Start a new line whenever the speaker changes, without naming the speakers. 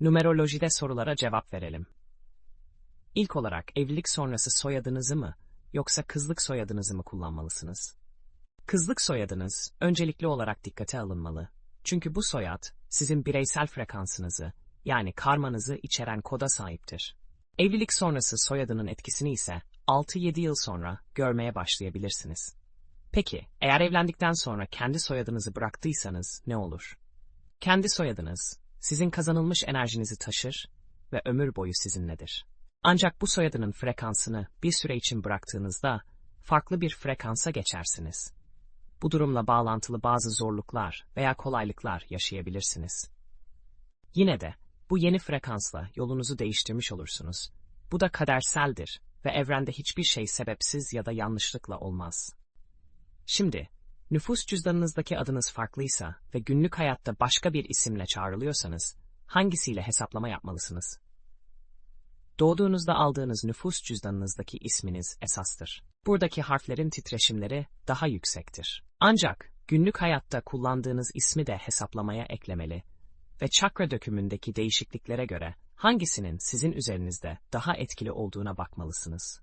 Numerolojide sorulara cevap verelim. İlk olarak evlilik sonrası soyadınızı mı yoksa kızlık soyadınızı mı kullanmalısınız? Kızlık soyadınız öncelikli olarak dikkate alınmalı. Çünkü bu soyad sizin bireysel frekansınızı yani karmanızı içeren koda sahiptir. Evlilik sonrası soyadının etkisini ise 6-7 yıl sonra görmeye başlayabilirsiniz. Peki, eğer evlendikten sonra kendi soyadınızı bıraktıysanız ne olur? Kendi soyadınız, sizin kazanılmış enerjinizi taşır ve ömür boyu sizinledir. Ancak bu soyadının frekansını bir süre için bıraktığınızda farklı bir frekansa geçersiniz. Bu durumla bağlantılı bazı zorluklar veya kolaylıklar yaşayabilirsiniz. Yine de bu yeni frekansla yolunuzu değiştirmiş olursunuz. Bu da kaderseldir ve evrende hiçbir şey sebepsiz ya da yanlışlıkla olmaz. Şimdi, nüfus cüzdanınızdaki adınız farklıysa ve günlük hayatta başka bir isimle çağrılıyorsanız, hangisiyle hesaplama yapmalısınız? Doğduğunuzda aldığınız nüfus cüzdanınızdaki isminiz esastır. Buradaki harflerin titreşimleri daha yüksektir. Ancak günlük hayatta kullandığınız ismi de hesaplamaya eklemeli ve çakra dökümündeki değişikliklere göre hangisinin sizin üzerinizde daha etkili olduğuna bakmalısınız.